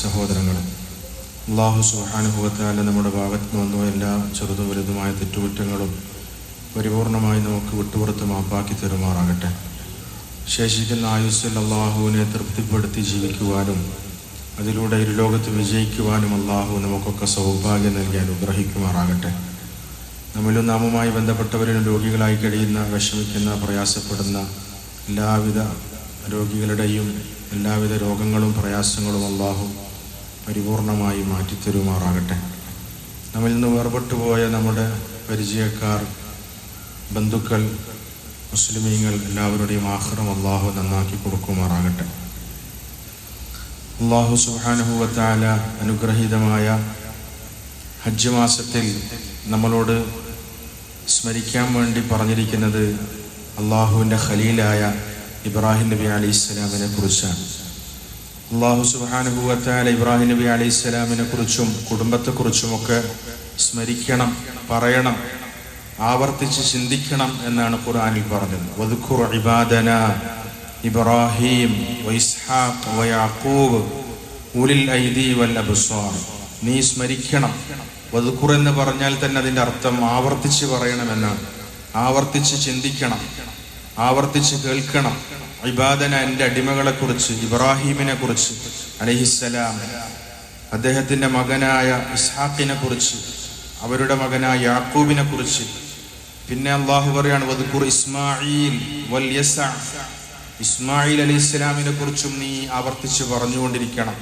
സഹോദരങ്ങളും അള്ളാഹു സുഹാനുഭവത്താല നമ്മുടെ ഭാഗത്ത് നിന്ന് എല്ലാ ചെറുതും വലുതുമായ തെറ്റുകുറ്റങ്ങളും പരിപൂർണമായി നമുക്ക് വിട്ടുപുറത്ത് മാപ്പാക്കി തരുമാറാകട്ടെ. ശേഷിക്കുന്ന ആയുസ്സിൽ അള്ളാഹുവിനെ തൃപ്തിപ്പെടുത്തി ജീവിക്കുവാനും അതിലൂടെ ഇരുലോകത്ത് വിജയിക്കുവാനും അള്ളാഹു നമുക്കൊക്കെ സൗഭാഗ്യം നൽകി അനുഗ്രഹിക്കുമാറാകട്ടെ. നമ്മിലും നാമുമായി ബന്ധപ്പെട്ടവരിലും രോഗികളായി കഴിയുന്ന വിഷമിക്കുന്ന പ്രയാസപ്പെടുന്ന എല്ലാവിധ രോഗികളുടെയും എല്ലാവിധ രോഗങ്ങളും പ്രയാസങ്ങളും അള്ളാഹു പരിപൂർണമായി മാറ്റിത്തരുമാറാകട്ടെ. നമ്മിൽ നിന്ന് വേർപെട്ടു പോയ നമ്മുടെ പരിചയക്കാർ ബന്ധുക്കൾ മുസ്ലിമീങ്ങൾ എല്ലാവരുടെയും ആഹ്റം അള്ളാഹു നന്നാക്കി കൊടുക്കുമാറാകട്ടെ. അള്ളാഹു സുഹാനുഭവത്താല അനുഗ്രഹീതമായ ഹജ്ജ് മാസത്തിൽ നമ്മളോട് സ്മരിക്കാൻ വേണ്ടി പറഞ്ഞിരിക്കുന്നത് അള്ളാഹുവിന്റെ ഖലീലായ ഇബ്രാഹിം നബി അലൈഹി സ്വലാമിനെ കുറിച്ചാണ്. അള്ളാഹു സുബാനുഭൂവത്തായ ഇബ്രാഹിം നബി അലൈഹി സ്വലാമിനെ കുറിച്ചും കുടുംബത്തെക്കുറിച്ചുമൊക്കെ സ്മരിക്കണം പറയണം ആവർത്തിച്ച് ചിന്തിക്കണം എന്നാണ് ഖുർആാനിൽ പറഞ്ഞത്. വധുഖുർ ഇബാദന ഇബ്രാഹിം വൈസ്ഹാഖ് വയാക്കൂബ് ഉലിൽ ഐദി വൽ നീ സ്മരിക്കണം. വദ്ഖുർ എന്ന് പറഞ്ഞാൽ തന്നെ അതിന്റെ അർത്ഥം ആവർത്തിച്ച് പറയണമെന്നാണ് ആവർത്തിച്ച് ചിന്തിക്കണം. ആവർത്തിച്ച് കേൾക്കണം. ഇബാദന എന്റെ അടിമകളെ കുറിച്ച് ഇബ്രാഹീമിനെ കുറിച്ച് അലഹിസ്സലാം. അദ്ദേഹത്തിന്റെ മകനായ ഇസ്ഹാഖിനെ കുറിച്ച് അവരുടെ മകനായ യാക്കൂബിനെ കുറിച്ച് പിന്നെ അള്ളാഹു പറയാണ് വദ്ഖുർ ഇസ്മായിൽ ഇസ്മായിൽ അലി ഇസ്ലാമിനെ കുറിച്ചും നീ ആവർത്തിച്ച് പറഞ്ഞുകൊണ്ടിരിക്കണം.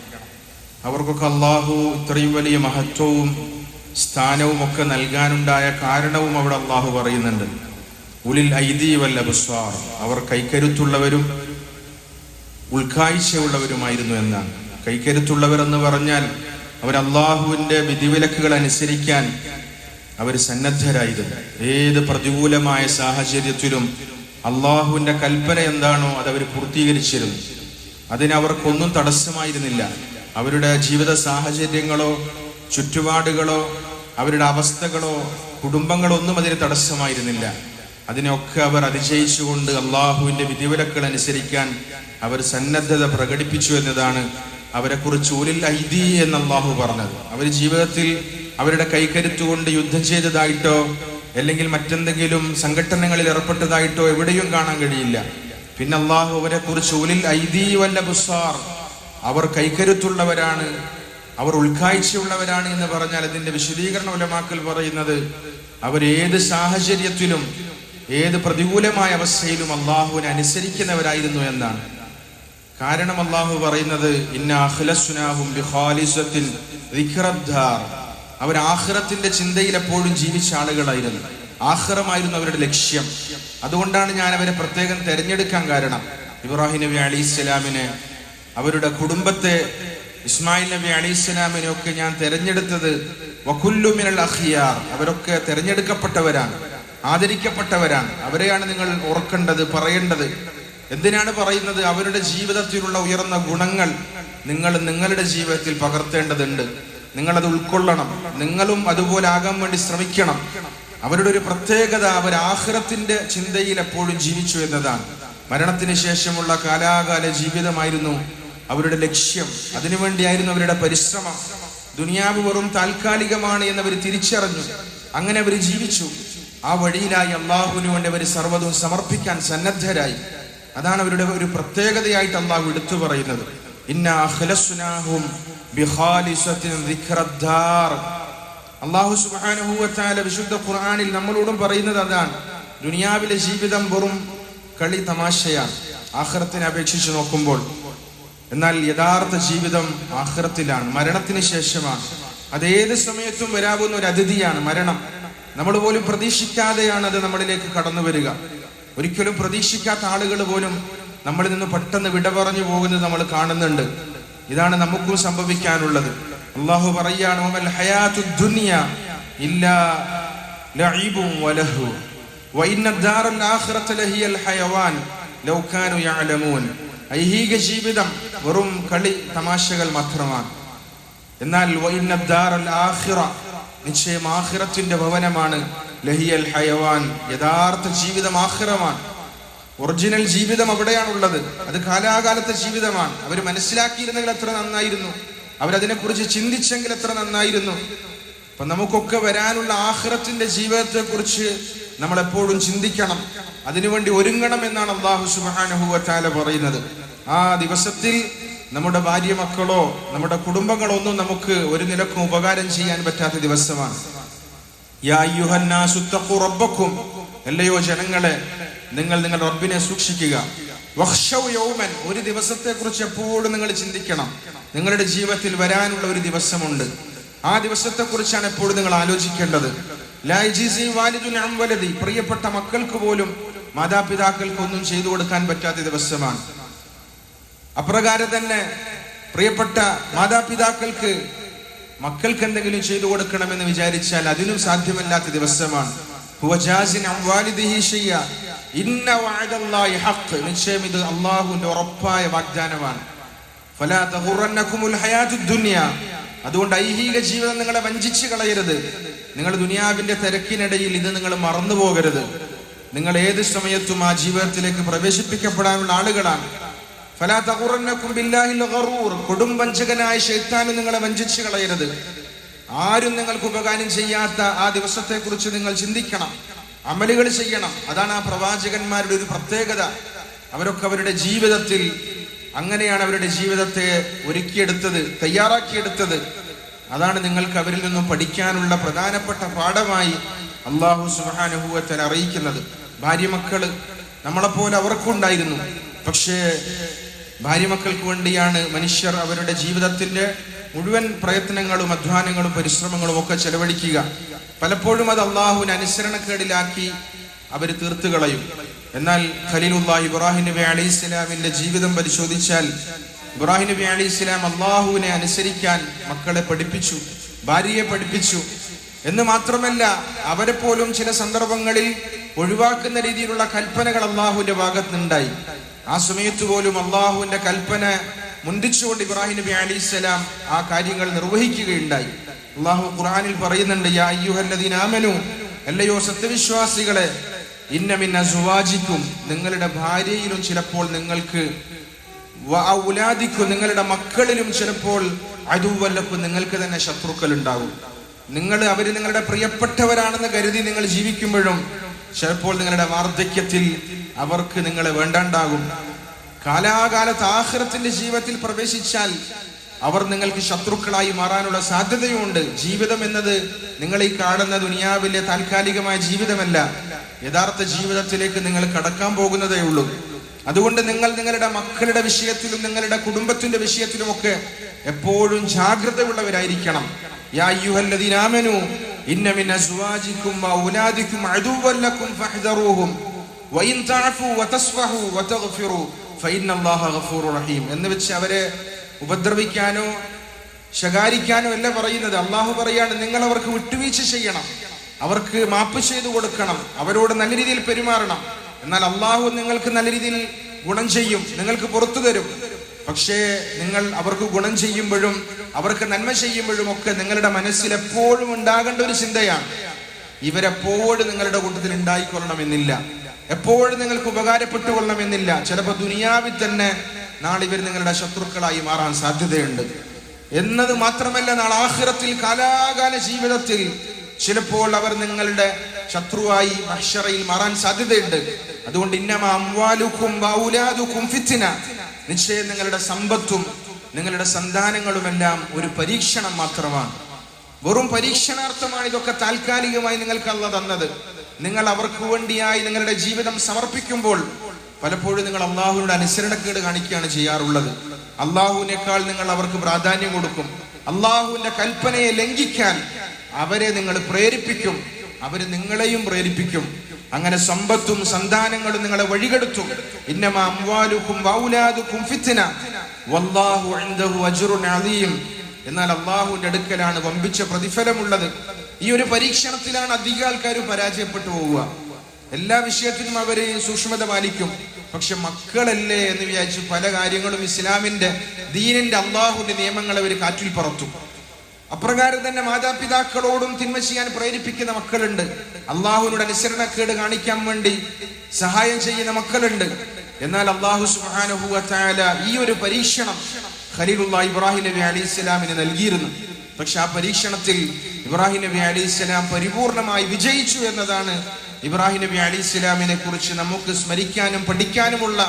അവർക്കൊക്കെ അള്ളാഹു ഇത്രയും വലിയ മഹത്വവും സ്ഥാനവും ഒക്കെ നൽകാനുണ്ടായ കാരണവും അവിടെ അള്ളാഹു പറയുന്നുണ്ട്. ഉലിൽ ഐദി വല്ല ബുസ്വാർ അവർ കൈക്കരുത്തുള്ളവരും ഉൾക്കാഴ്ചയുള്ളവരുമായിരുന്നു എന്നാണ്. കൈക്കരുത്തുള്ളവർ എന്ന് പറഞ്ഞാൽ അവർ അള്ളാഹുവിന്റെ വിധിവിലക്കുകൾ അനുസരിക്കാൻ അവർ സന്നദ്ധരായിരുന്നു. ഏത് പ്രതികൂലമായ സാഹചര്യത്തിലും അള്ളാഹുവിന്റെ കൽപ്പന എന്താണോ അത് അവർ പൂർത്തീകരിച്ചിരുന്നു. അതിനവർക്കൊന്നും തടസ്സമായിരുന്നില്ല. അവരുടെ ജീവിത സാഹചര്യങ്ങളോ ചുറ്റുപാടുകളോ അവരുടെ അവസ്ഥകളോ കുടുംബങ്ങളോ ഒന്നും അതിന് തടസ്സമായിരുന്നില്ല. അതിനൊക്കെ അവർ അതിശയിച്ചുകൊണ്ട് അള്ളാഹുവിന്റെ വിധിവിലക്കൾ അനുസരിക്കാൻ അവർ സന്നദ്ധത പ്രകടിപ്പിച്ചു എന്നതാണ് അവരെ കുറിച്ച് ഉലിൽ ഐദി എന്ന് അള്ളാഹു പറഞ്ഞത്. അവർ ജീവിതത്തിൽ അവരുടെ കൈക്കരുത്തുകൊണ്ട് യുദ്ധം ചെയ്തതായിട്ടോ അല്ലെങ്കിൽ മറ്റെന്തെങ്കിലും സംഘടനകളിൽ ഏർപ്പെട്ടതായിട്ടോ എവിടെയും കാണാൻ കഴിയില്ല. പിന്നെ അള്ളാഹു അവരെ കുറിച്ച് ഉലിൽ ഐദി വല്ല ബുസാർ അവർ കൈക്കരുത്തുള്ളവരാണ് അവർ ഉൾക്കാഴ്ചയുള്ളവരാണ് എന്ന് പറഞ്ഞാൽ അതിന്റെ വിശദീകരണ ഉലമാക്കൽ പറയുന്നത് അവർ ഏത് സാഹചര്യത്തിലും ഏത് പ്രതികൂലമായ അവസ്ഥയിലും അള്ളാഹുവിനെ അനുസരിക്കുന്നവരായിരുന്നു എന്നാണ്. കാരണം അള്ളാഹു പറയുന്നത് ആഖിറത്തിന്റെ ചിന്തയിൽ എപ്പോഴും ജീവിച്ച ആളുകളായിരുന്നു. ആഹ്റമായിരുന്നു അവരുടെ ലക്ഷ്യം. അതുകൊണ്ടാണ് ഞാൻ അവരെ പ്രത്യേകം തിരഞ്ഞെടുക്കാൻ കാരണം. ഇബ്രാഹിം നബി അലി ഇസ്ലാമിനെ അവരുടെ കുടുംബത്തെ ഇസ്മായിൽ നബി അലി ഇസ്ലാമിനെ ഒക്കെ ഞാൻ തെരഞ്ഞെടുത്തത് വഖുല്ലുമിനൽ അഖിയാർ. അവരൊക്കെ തെരഞ്ഞെടുക്കപ്പെട്ടവരാണ്. ആദരിക്കപ്പെട്ടവരാണ്. അവരെയാണ് നിങ്ങൾ ഓർക്കേണ്ടത് പറയേണ്ടത്. എന്തിനാണ് പറയുന്നത്? അവരുടെ ജീവിതത്തിലുള്ള ഉയർന്ന ഗുണങ്ങൾ നിങ്ങൾ നിങ്ങളുടെ ജീവിതത്തിൽ പകർത്തേണ്ടതുണ്ട്. നിങ്ങളത് ഉൾക്കൊള്ളണം. നിങ്ങളും അതുപോലെ ആകാൻ വേണ്ടി ശ്രമിക്കണം. അവരുടെ ഒരു പ്രത്യേകത അവർ ആഹ്റത്തിന്റെ ചിന്തയിൽ എപ്പോഴും ജീവിച്ചു എന്നതാണ്. മരണത്തിന് ശേഷമുള്ള കാലാകാല ജീവിതമായിരുന്നു അവരുടെ ലക്ഷ്യം. അതിനുവേണ്ടിയായിരുന്നു അവരുടെ പരിശ്രമം. ദുനിയാവ് വെറും താൽക്കാലികമാണ് എന്നവർ തിരിച്ചറിഞ്ഞു. അങ്ങനെ അവർ ജീവിച്ചു. ആ വഴിയിലായി അള്ളാഹുവിന് വേണ്ടി അവർ സർവതും സമർപ്പിക്കാൻ സന്നദ്ധരായി. അതാണ് അവരുടെ ഒരു പ്രത്യേകതയായിട്ട് അള്ളാഹു എടുത്തു പറയുന്നത്. അള്ളാഹു വിശുദ്ധ ഖുർആനിൽ നമ്മളോടും പറയുന്നത് അതാണ്. ദുനിയാവിലെ ജീവിതം വെറും കളി തമാശയാണ്. ആഹ്റത്തിനെ അപേക്ഷിച്ച് നോക്കുമ്പോൾ. എന്നാൽ യഥാർത്ഥ ജീവിതം ആഹ്റത്തിലാണ് മരണത്തിന് ശേഷമാണ്. അത് ഏത് സമയത്തും വരാവുന്ന ഒരു അതിഥിയാണ് മരണം. നമ്മൾ പോലും പ്രതീക്ഷിക്കാതെയാണ് അത് നമ്മളിലേക്ക് കടന്നു വരിക. ഒരിക്കലും പ്രതീക്ഷിക്കാത്ത ആളുകൾ പോലും നമ്മളിൽ നിന്ന് പെട്ടെന്ന് വിട പറഞ്ഞു പോകുന്നത് നമ്മൾ കാണുന്നുണ്ട്. ഇതാണ് നമുക്കും സംഭവിക്കാനുള്ളത്. അള്ളാഹു പറയാണ് "വമൽ ഹയാത്തു ദുനിയ ഇല്ലാ ലഈബും വലഹു വഇന്ന ദാറൽ ആഖിറത ലഹിയൽ ഹയവാൻ ലൗ കാനു യഅലമൂൻ. ഐഹിക ജീവിതം വെറും കളി തമാശകൾ മാത്രമാണ്. എന്നാൽ നിശ്ചയം ആഹിറത്തിന്റെ ഭവനമാണ്. ലഹിയൽ ഹയവാൻ യഥാർത്ഥ ജീവിതം ആഖിറമാണ്. ഒറിജിനൽ ജീവിതം അവിടെയാണുള്ളത്. അത് കാലാകാലത്തെ ജീവിതമാണ്. അവർ മനസ്സിലാക്കിയിരുന്നെങ്കിൽ എത്ര നന്നായിരുന്നു. അവരതിനെക്കുറിച്ച് ചിന്തിച്ചെങ്കിൽ എത്ര നന്നായിരുന്നു. അപ്പൊ നമുക്കൊക്കെ വരാനുള്ള ആഹ്റത്തിന്റെ ജീവിതത്തെ കുറിച്ച് നമ്മൾ എപ്പോഴും ചിന്തിക്കണം. അതിനുവേണ്ടി ഒരുങ്ങണം എന്നാണ് അള്ളാഹു സുബാനുഹുവറ്റാല പറയുന്നത്. ആ ദിവസത്തിൽ നമ്മുടെ ഭാര്യ മക്കളോ നമ്മുടെ കുടുംബങ്ങളോ ഒന്നും നമുക്ക് ഒരു നിലക്കും ഉപകാരം ചെയ്യാൻ പറ്റാത്ത ദിവസമാണ്. റബ്ബക്കും. അല്ലയോ ജനങ്ങളെ നിങ്ങൾ നിങ്ങളുടെ റബ്ബിനെ സൂക്ഷിക്കുക. യൗമൻ ഒരു ദിവസത്തെ കുറിച്ച് എപ്പോഴും നിങ്ങൾ ചിന്തിക്കണം. നിങ്ങളുടെ ജീവിതത്തിൽ വരാനുള്ള ഒരു ദിവസമുണ്ട്. ആ ദിവസത്തെ കുറിച്ചാണ് എപ്പോഴും നിങ്ങൾ ആലോചിക്കേണ്ടത്. പ്രിയപ്പെട്ട മക്കൾക്ക് പോലും മാതാപിതാക്കൾക്ക് ഒന്നും ചെയ്തു കൊടുക്കാൻ പറ്റാത്ത ദിവസമാണ്. അപ്രകാരം തന്നെ പ്രിയപ്പെട്ട മാതാപിതാക്കൾക്ക് മക്കൾക്ക് എന്തെങ്കിലും ചെയ്തു കൊടുക്കണമെന്ന് വിചാരിച്ചാൽ അതിനും സാധ്യമല്ലാത്ത ദിവസമാണ്. നിശ്ചയം ഇത് അള്ളാഹുവിന്റെ ഉറപ്പായ വാഗ്ദാനമാണ്. അതുകൊണ്ട് ഐഹിക ജീവിതം നിങ്ങളെ വഞ്ചിച്ചു കളയരുത്. നിങ്ങൾ ദുനിയാവിന്റെ തിരക്കിനിടയിൽ ഇത് നിങ്ങൾ മറന്നു പോകരുത് നിങ്ങൾ ഏത് സമയത്തും ആ ജീവിതത്തിലേക്ക് പ്രവേശിപ്പിക്കപ്പെടാനുള്ള ആളുകളാണ്. ഫലാ തഗുറന്നകും ബില്ലാഹിൽ ഗറൂർ. കൊടും വഞ്ചകനായ ശൈത്താനും നിങ്ങളെ വഞ്ചിച്ചു കളയരുത്. ആരും നിങ്ങൾക്ക് ഉപകാരം ചെയ്യാത്ത ആ ദിവസത്തെ കുറിച്ച് നിങ്ങൾ ചിന്തിക്കണം. അമലുകൾ ചെയ്യണം. അതാണ് ആ പ്രവാചകന്മാരുടെ ഒരു പ്രത്യേകത. അവരൊക്കെ അവരുടെ ജീവിതത്തിൽ അങ്ങനെയാണ് അവരുടെ ജീവിതത്തെ ഒരുക്കിയെടുത്തത് തയ്യാറാക്കിയെടുത്തത്. അതാണ് നിങ്ങൾക്ക് അവരിൽ നിന്നും പഠിക്കാനുള്ള പ്രധാനപ്പെട്ട പാഠമായി അള്ളാഹു സുഹാനുഭൂവത്തിൽ അറിയിക്കുന്നത്. ഭാര്യ മക്കൾ നമ്മളെപ്പോലെ അവർക്കുണ്ടായിരുന്നു. പക്ഷേ ഭാര്യ മക്കൾക്ക് വേണ്ടിയാണ് മനുഷ്യർ അവരുടെ ജീവിതത്തിന്റെ മുഴുവൻ പ്രയത്നങ്ങളും അധ്വാനങ്ങളും പരിശ്രമങ്ങളും ഒക്കെ ചെലവഴിക്കുക. പലപ്പോഴും അത് അള്ളാഹുവിന് അനുസരണക്കേടിലാക്കി അവർ തീർത്തു കളയും. എന്നാൽ ഖലീലുല്ലാഹി ഇബ്രാഹിം നബി അലൈഹി സ്വലാമിന്റെ ജീവിതം പരിശോധിച്ചാൽ ഇബ്രാഹിം നബി അലൈഹി സ്വലാം അള്ളാഹുവിനെ അനുസരിക്കാൻ മക്കളെ പഠിപ്പിച്ചു ഭാര്യയെ പഠിപ്പിച്ചു. എന്ന് മാത്രമല്ല അവരെ പോലും ചില സന്ദർഭങ്ങളിൽ ഒഴിവാക്കുന്ന രീതിയിലുള്ള കൽപ്പനകൾ അള്ളാഹുവിന്റെ ഭാഗത്തുനിന്നുണ്ടായി. ആ സമയത്ത് പോലും അള്ളാഹുവിന്റെ കൽപ്പന മുന്തിച്ചുകൊണ്ട് ഇബ്രാഹിം നബി അലി സ്വലാം ആ കാര്യങ്ങൾ നിർവഹിക്കുകയുണ്ടായി. അള്ളാഹു ഖുറാനിൽ പറയുന്നുണ്ട് യാ അല്ലയോ സത്യവിശ്വാസികളെ ഇന്നമിൻ അസുവാജിക്കും നിങ്ങളുടെ ഭാര്യയിലും ചിലപ്പോൾ നിങ്ങൾക്ക് ഔലാദിക്കും നിങ്ങളുടെ മക്കളിലും ചിലപ്പോൾ അതുവല്ലക്കും നിങ്ങൾക്ക് തന്നെ ശത്രുക്കൾ ഉണ്ടാകും. നിങ്ങൾ അവർ നിങ്ങളുടെ പ്രിയപ്പെട്ടവരാണെന്ന് കരുതി നിങ്ങൾ ജീവിക്കുമ്പോഴും ചിലപ്പോൾ നിങ്ങളുടെ വാർദ്ധക്യത്തിൽ അവർക്ക് നിങ്ങളെ വേണ്ടാണ്ടാകും. കാലാകാലത്ത് ആഹ്റത്തിന്റെ ജീവിതത്തിൽ പ്രവേശിച്ചാൽ അവർ നിങ്ങൾക്ക് ശത്രുക്കളായി മാറാനുള്ള സാധ്യതയുമുണ്ട്. ജീവിതം എന്നത് നിങ്ങൾ ഈ കാണുന്ന ദുനിയാവിലെ താൽക്കാലികമായ ജീവിതമല്ല. യഥാർത്ഥ ജീവിതത്തിലേക്ക് നിങ്ങൾ കടക്കാൻ പോകുന്നതേ ഉള്ളൂ. അതുകൊണ്ട് നിങ്ങൾ നിങ്ങളുടെ മക്കളുടെ വിഷയത്തിലും നിങ്ങളുടെ കുടുംബത്തിന്റെ വിഷയത്തിലുമൊക്കെ എപ്പോഴും ജാഗ്രതയുള്ളവരായിരിക്കണം. യാ അയ്യുഹല്ലദീന ആമനൂ ഇന്ന മിൻ അസ്വാജിക്കും വഔലാദിക്കും അദുവ്വൻ ലക്കും ഫഹ്ദറൂഹും. ഇൻ തഅഫു വതസ്ഫഹു വതഗ്ഫിറു ഫഇന്നല്ലാഹ ഗഫൂറു റഹീം. എന്ന് വെച്ച് അവരെ ഉപദ്രവിക്കാനോ ശകാരിക്കാനോ അല്ല പറയുന്നത്. അള്ളാഹു പറയാണ് നിങ്ങൾ അവർക്ക് വിട്ടുവീഴ്ച ചെയ്യണം. അവർക്ക് മാപ്പ് ചെയ്തു കൊടുക്കണം. അവരോട് നല്ല രീതിയിൽ പെരുമാറണം. എന്നാൽ അള്ളാഹു നിങ്ങൾക്ക് നല്ല രീതിയിൽ ഗുണം ചെയ്യും. നിങ്ങൾക്ക് പുറത്തു തരും. പക്ഷേ നിങ്ങൾ അവർക്ക് ഗുണം ചെയ്യുമ്പോഴും അവർക്ക് നന്മ ചെയ്യുമ്പോഴും ഒക്കെ നിങ്ങളുടെ മനസ്സിൽ എപ്പോഴും ഉണ്ടാകേണ്ട ഒരു ചിന്തയാണ്. ഇവരെപ്പോഴും നിങ്ങളുടെ കൂട്ടത്തിൽ ഉണ്ടായിക്കൊള്ളണമെന്നില്ല. എപ്പോഴും നിങ്ങൾക്ക് ഉപകാരപ്പെട്ടു കൊള്ളണമെന്നില്ല ചിലപ്പോൾ ദുനിയാവിൽ തന്നെ നാളെ ഇവർ നിങ്ങളുടെ ശത്രുക്കളായി മാറാൻ സാധ്യതയുണ്ട്. എന്നത് മാത്രമല്ല നാളെ ആഹ്റത്തിൽ കാലാകാല ജീവിതത്തിൽ ചിലപ്പോൾ അവർ നിങ്ങളുടെ ശത്രുവായി അക്ഷറയിൽ മാറാൻ സാധ്യതയുണ്ട്. അതുകൊണ്ട് ഇന്നമ അംവാലുക്കും ഫിത്തിന നിശ്ചയം നിങ്ങളുടെ സമ്പത്തും നിങ്ങളുടെ സന്താനങ്ങളുമെല്ലാം ഒരു പരീക്ഷണം മാത്രമാണ്. വെറും പരീക്ഷണാർത്ഥമാണ് ഇതൊക്കെ താൽക്കാലികമായി നിങ്ങൾക്ക് അല്ല തന്നത്. നിങ്ങൾ അവർക്ക് വേണ്ടിയായി നിങ്ങളുടെ ജീവിതം സമർപ്പിക്കുമ്പോൾ പലപ്പോഴും നിങ്ങൾ അള്ളാഹുവിന്റെ അനുസരണക്കേട് കാണിക്കുകയാണ് ചെയ്യാറുള്ളത്. അള്ളാഹുവിനേക്കാൾ നിങ്ങൾ അവർക്ക് പ്രാധാന്യം കൊടുക്കും. അള്ളാഹുവിന്റെ കൽപ്പനയെ ലംഘിക്കാൻ അവരെ നിങ്ങൾ പ്രേരിപ്പിക്കും. അവർ നിങ്ങളെയും പ്രേരിപ്പിക്കും. അങ്ങനെ സമ്പത്തും സന്താനങ്ങളും നിങ്ങളെ വഴികെടുത്തും. വൗലാദുക്കും വല്ലാഹു അജ്റുൻ എന്നാൽ അള്ളാഹുവിന്റെ അടുക്കലാണ് വമ്പിച്ച പ്രതിഫലമുള്ളത്. ഈ ഒരു പരീക്ഷണത്തിലാണ് അധിക ആൾക്കാർ പരാജയപ്പെട്ടു പോവുക. എല്ലാ വിഷയത്തിനും അവർ സൂക്ഷ്മത പാലിക്കും. പക്ഷെ മക്കളല്ലേ എന്ന് വിചാരിച്ച് പല കാര്യങ്ങളും ഇസ്ലാമിന്റെ ദീനിന്റെ അള്ളാഹുവിന്റെ നിയമങ്ങൾ അവർ കാറ്റിൽ പറത്തും. അപ്രകാരം തന്നെ മാതാപിതാക്കളോടും തിന്മ ചെയ്യാൻ പ്രേരിപ്പിക്കുന്ന മക്കളുണ്ട്. അള്ളാഹുവിനോട് അനുസരണക്കേട് കാണിക്കാൻ വേണ്ടി സഹായം ചെയ്യുന്ന മക്കളുണ്ട്. എന്നാൽ അള്ളാഹു തആല ഈ ഒരു പരീക്ഷണം ഖലീലുള്ള ഇബ്രാഹിം നബി അലി ഇസ്ലാമിന് നൽകിയിരുന്നു. പക്ഷെ ആ പരീക്ഷണത്തിൽ ഇബ്രാഹിം നബി അലി ഇസ്ലാം പരിപൂർണമായി വിജയിച്ചു എന്നതാണ് ഇബ്രാഹിം നബി അലി ഇസ്ലാമിനെ കുറിച്ച് നമുക്ക് സ്മരിക്കാനും പഠിക്കാനുമുള്ള